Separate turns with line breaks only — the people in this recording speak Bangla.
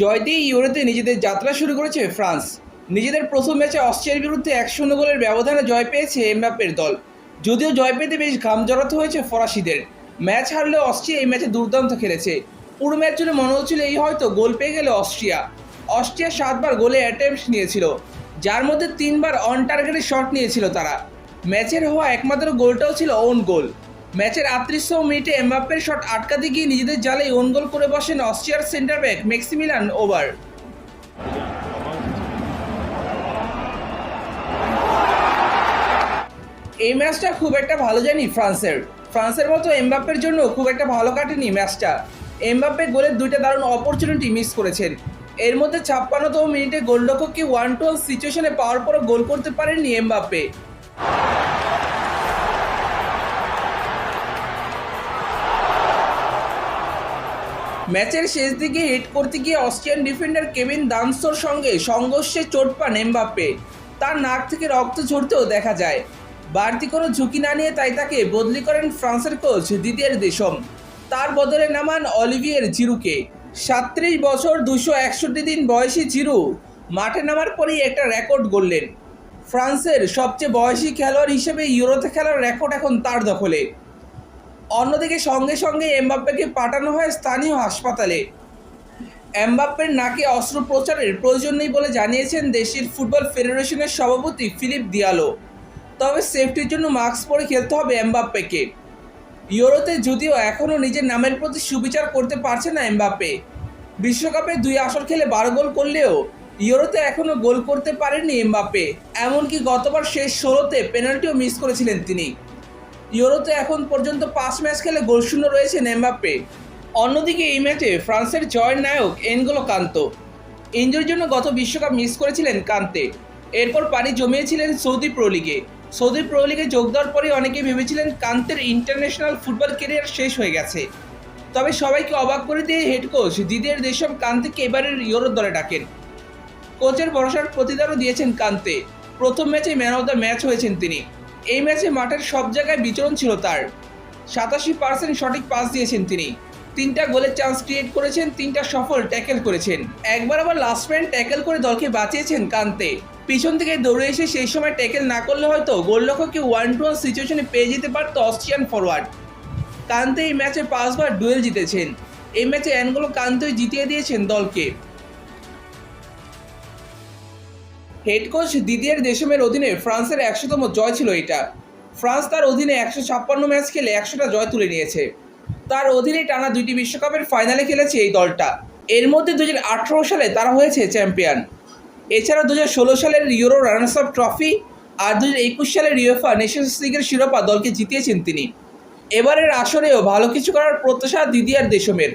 জয় দিয়ে ইউরোতে নিজেদের যাত্রা শুরু করেছে ফ্রান্স। নিজেদের প্রথম ম্যাচে অস্ট্রিয়ার বিরুদ্ধে এক শূন্য গোলের ব্যবধানে জয় পেয়েছে এমবাপ্পের দল। যদিও জয় পেতে বেশ ঘাম জড়াতে হয়েছে ফরাসিদের। ম্যাচ হারলেও অস্ট্রিয়া এই ম্যাচে দুর্দান্ত খেলেছে। পুরো ম্যাচ জুড়ে মনে হচ্ছিল এই হয়তো গোল পেয়ে গেল অস্ট্রিয়া। অস্ট্রিয়া সাতবার গোলে অ্যাটেম্পট নিয়েছিল, যার মধ্যে তিনবার অন টার্গেটে শট নিয়েছিল তারা। ম্যাচের হওয়া একমাত্র গোলটাও ছিল ওন গোল। ম্যাচের আটত্রিশশো মিনিটে এমবাপ্পের শট আটকাতে গিয়ে নিজেদের জালে ওন গোল করে বসেন অস্ট্রিয়ার সেন্টার ব্যাক মেক্সিমিলান ওভার। এই ম্যাচটা খুব একটা ভালো জানি ফ্রান্সের। ফ্রান্সের মতো এমবাপ্পের জন্য খুব একটা ভালো কাটেনি ম্যাচটা। এমবাপ্পে গোলের দুইটা দারুণ অপরচুনিটি মিস করেছেন। এর মধ্যে ছাপ্পান্নতম মিনিটে গোলরক্ষককে ওয়ান টু সিচুয়েশনে পাওয়ার পরও গোল করতে পারেননি এমবাপ্পে। ম্যাচের শেষ দিকে হিট করতে গিয়ে অস্ট্রিয়ান ডিফেন্ডার কেভিন দানসোর সঙ্গে সংঘর্ষে চোট পান এমবাপ্পে। তার নাক থেকে রক্ত ঝরতেও দেখা যায়। বাড়তি কোনো ঝুঁকি না নিয়ে তাই তাকে বদলি করেন ফ্রান্সের কোচ দিদিয়ের দেশম। তার বদলে নামান অলিভিয়ের জিরুকে। সাতত্রিশ বছর দুশো একষট্টি দিন বয়সী জিরু মাঠে নামার পরেই একটা রেকর্ড গড়লেন। ফ্রান্সের সবচেয়ে বয়সী খেলোয়াড় হিসেবে ইউরোতে খেলার রেকর্ড এখন তার দখলে। অন্যদিকে সঙ্গে সঙ্গে এমবাপ্পেকে পাঠানো হয় স্থানীয় হাসপাতালে। এমবাপ্পের নাকে অস্ত্রোপচারের প্রয়োজন নেই বলে জানিয়েছেন দেশের ফুটবল ফেডারেশনের সভাপতি ফিলিপ দিয়ালো। তবে সেফটির জন্য মাস্ক পরে খেলতে হবে এমবাপ্পেকে। ইউরোতে যদিও এখনও নিজের নামের প্রতি সুবিচার করতে পারছে না এমবাপ্পে। বিশ্বকাপে দুই আসর খেলে বারো গোল করলেও ইউরোতে এখনও গোল করতে পারেননি এমবাপ্পে। এমনকি গতবার শেষ ষোলোতে পেনাল্টিও মিস করেছিলেন তিনি। ইউরোতে এখন পর্যন্ত পাঁচ ম্যাচ খেলে গোলশূন্য রয়েছে এমবাপ্পে অন্যদিকে এই ম্যাচে ফ্রান্সের জয়ের নায়ক এনগোলো কান্ত। ইঞ্জুরির জন্য গত বিশ্বকাপ মিস করেছিলেন কান্তে। এরপর পাড়ি জমিয়েছিলেন সৌদি প্রো লিগে। সৌদি প্রো লিগে যোগ দেওয়ার পরে অনেকে ভেবেছিলেন কান্তের ইন্টারন্যাশনাল ফুটবল কেরিয়ার শেষ হয়ে গেছে। তবে সবাইকে অবাক করে দিয়ে হেড কোচ দিদির দেশম কান্তেকে এবারের ইউরোর দলে ডাকেন। কোচের ভরসার প্রতিদানও দিয়েছেন কান্তে। প্রথম ম্যাচে ম্যান অফ দ্য ম্যাচ হয়েছেন তিনি। এই ম্যাচে মাঠের সব জায়গায় বিচরণ ছিল তার। সাতাশি পার্সেন্ট সঠিক পাস দিয়েছেন তিনি। তিনটা গোলের চান্স ক্রিয়েট করেছেন, তিনটা সফল ট্যাকেল করেছেন। একবার আবার লাস্ট ম্যান ট্যাকেল করে দলকে বাঁচিয়েছেন কান্তে। পিছন থেকে দৌড়ে এসে সেই সময় ট্যাকেল না করলে হয়তো গোলরক্ষককে ওয়ান টু ওয়ান সিচুয়েশনে পেয়ে যেতে পারত অস্ট্রিয়ান ফরওয়ার্ড কান্তে এই ম্যাচে পাঁচবার ডুয়েল জিতেছেন। এই ম্যাচে অ্যানগুলো কান্তই জিতিয়ে দিয়েছেন দলকে। হেড কোচ দিদিয়ের দেশমের অধীনে ফ্রান্সের একশোতম জয় ছিল এটা। ফ্রান্স তার অধীনে একশো ছাপ্পান্ন ম্যাচ খেলে একশোটা জয় তুলে নিয়েছে। তার অধীনে টানা দুইটি বিশ্বকাপের ফাইনালে খেলেছে এই দলটা। এর মধ্যে দু হাজার আঠেরো সালে তারা হয়েছে চ্যাম্পিয়ন। এছাড়া দু হাজার ষোলো সালের ইউরো রানার্স আপ ট্রফি আর দু একুশ সালের ইউএফা নেশনস লিগের শিরোপা দলকে জিতিয়েছেন তিনি। এবারের আসরেও ভালো কিছু করার প্রত্যাশা দিদিয়ার দেশমের।